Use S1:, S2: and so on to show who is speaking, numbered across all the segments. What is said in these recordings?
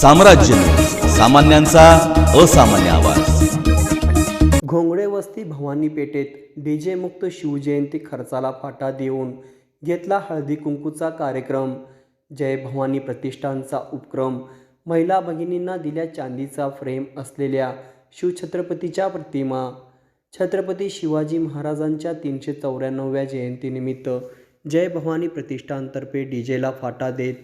S1: साम्राज्य. सामान्यांचा असामान्य आवाज.
S2: घोंगडे वस्ती भवानी पेठेत डीजे मुक्त शिवजयंती खर्चाला फाटा देऊन घेतला हळदी कुंकूचा कार्यक्रम. जय भवानी प्रतिष्ठानचा उपक्रम. महिला भगिनींना दिल्या चांदीचा फ्रेम असलेल्या शिवछत्रपतीच्या प्रतिमा. छत्रपती शिवाजी महाराजांच्या तीनशे चौऱ्याण्णव्या जयंतीनिमित्त जय भवानी प्रतिष्ठानतर्फे डीजेला फाटा देत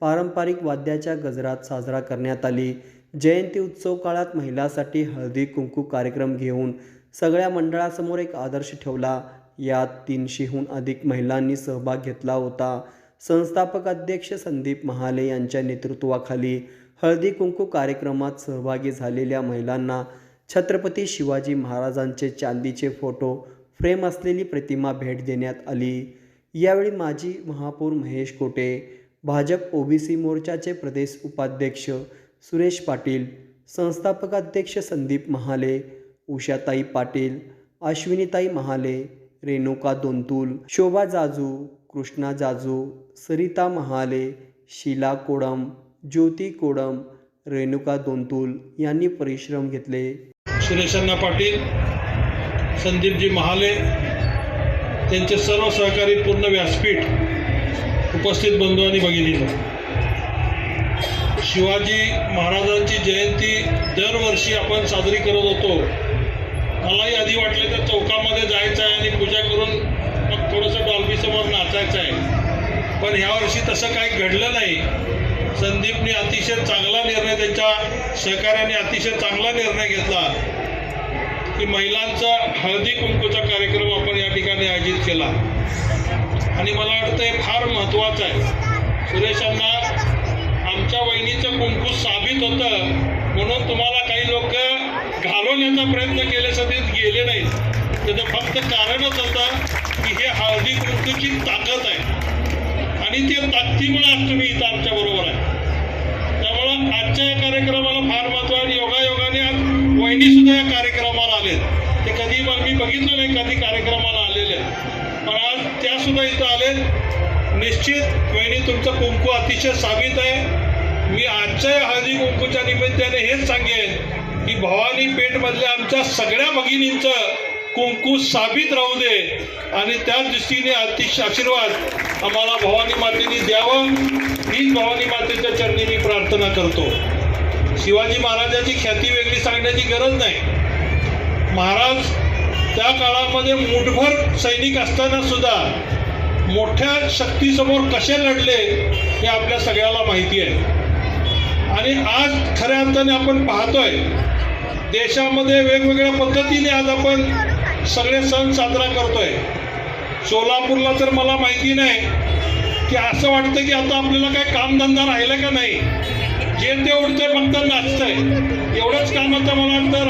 S2: पारंपरिक वाद्याच्या गजरात साजरा करण्यात आली. जयंती उत्सव काळात महिलांसाठी हळदी कुंकू कार्यक्रम घेऊन सगळ्या मंडळासमोर एक आदर्श ठेवला. यात तीनशेहून अधिक महिलांनी सहभाग घेतला होता. संस्थापक अध्यक्ष संदीप महाले यांच्या नेतृत्वाखाली हळदी कुंकू कार्यक्रमात सहभागी झालेल्या महिलांना छत्रपती शिवाजी महाराजांचे चांदीचे फोटो फ्रेम असलेली प्रतिमा भेट देण्यात आली. यावेळी माजी महापौर महेश कोटे भाजप ओबीसी मोर्चाचे प्रदेश उपाध्यक्ष सुरेश पाटील संस्थापकाध्यक्ष संदीप महाले उषाताई पाटील अश्विनीताई महाले रेणुका दोंतुल शोभा जाजू कृष्णा जाजू सरिता महाले शीला कोडम ज्योती कोडम रेणुका दोंतुल यांनी परिश्रम घेतले.
S3: सुरेशांना पाटील संदीपजी महाले त्यांचे सर्व सहकारी पूर्ण व्यासपीठ उपस्थित बंधू आणि भगिनी शिवाजी महाराजांची जयंती दरवर्षी आपण साजरी करत होतो. मलाही आधी वाटलं तर चौकामध्ये जायचं आहे आणि पूजा करून मग थोडंसं डॉल्बीसमोर नाचायचं आहे. पण ह्यावर्षी तसं काही घडलं नाही. संदीपने अतिशय चांगला निर्णय त्यांच्या सहकार्याने अतिशय चांगला निर्णय घेतला. की महिलांचा हळदी कुंकूचा कार्यक्रम आपण या ठिकाणी आयोजित केला. आणि मला वाटतं हे फार महत्त्वाचं आहे. सुरेशांना आमच्या वहिनीचं कुंकू साबित होतं म्हणून तुम्हाला काही लोक घालवण्याचा प्रयत्न केले सध्या गेले नाहीत. त्याचं फक्त कारणच होतं की हे हळदी कुंकूची ताकद आहे. आणि ते ताकदीमुळे आज तुम्ही इथं आमच्याबरोबर आहे. त्यामुळं आजच्या या कार्यक्रमाला फार महत्त्व आहे. आणि योगायोगाने आज वहिनी सुद्धा या कार्यक्रमाला आलेत. ते कधी मग मी बघितलं नाही कधी कार्यक्रमाला आलेले आहेत. आज त्या सुद्धा इथं आले. निश्चित वहिनी तुमचं कुंकू अतिशय साबित आहे. मी आजच्या या हळदी कुंकूच्या निमित्ताने हेच सांगेन की भवानी पेठमधल्या आमच्या सगळ्या भगिनींचं कुंकू साबित राहू दे आणि त्या दृष्टीने अतिशय आशीर्वाद आम्हाला भवानी मातेने द्यावं. हीच भवानी मातेच्या चरणी मी प्रार्थना करतो. शिवाजी महाराजाची ख्याती वेगळी सांगण्याची गरज नाही. महाराज त्या काळामध्ये मुठभर सैनिक असताना सुद्धा मोठ्या शक्तीसमोर कसे लढले हे आपल्या सगळ्याला माहिती आहे. आणि आज खऱ्या अर्थाने आपण पाहतोय देशामध्ये वेगवेगळ्या पद्धतीने आज आपण सगळे सण साजरा करतोय. सोलापूरला तर मला माहिती नाही की असं वाटतं की आता आपल्याला काय कामधंदा राहिला का नाही? जे ते उडतंय फक्त नाचतंय. एवढंच काम आता मला वाटतं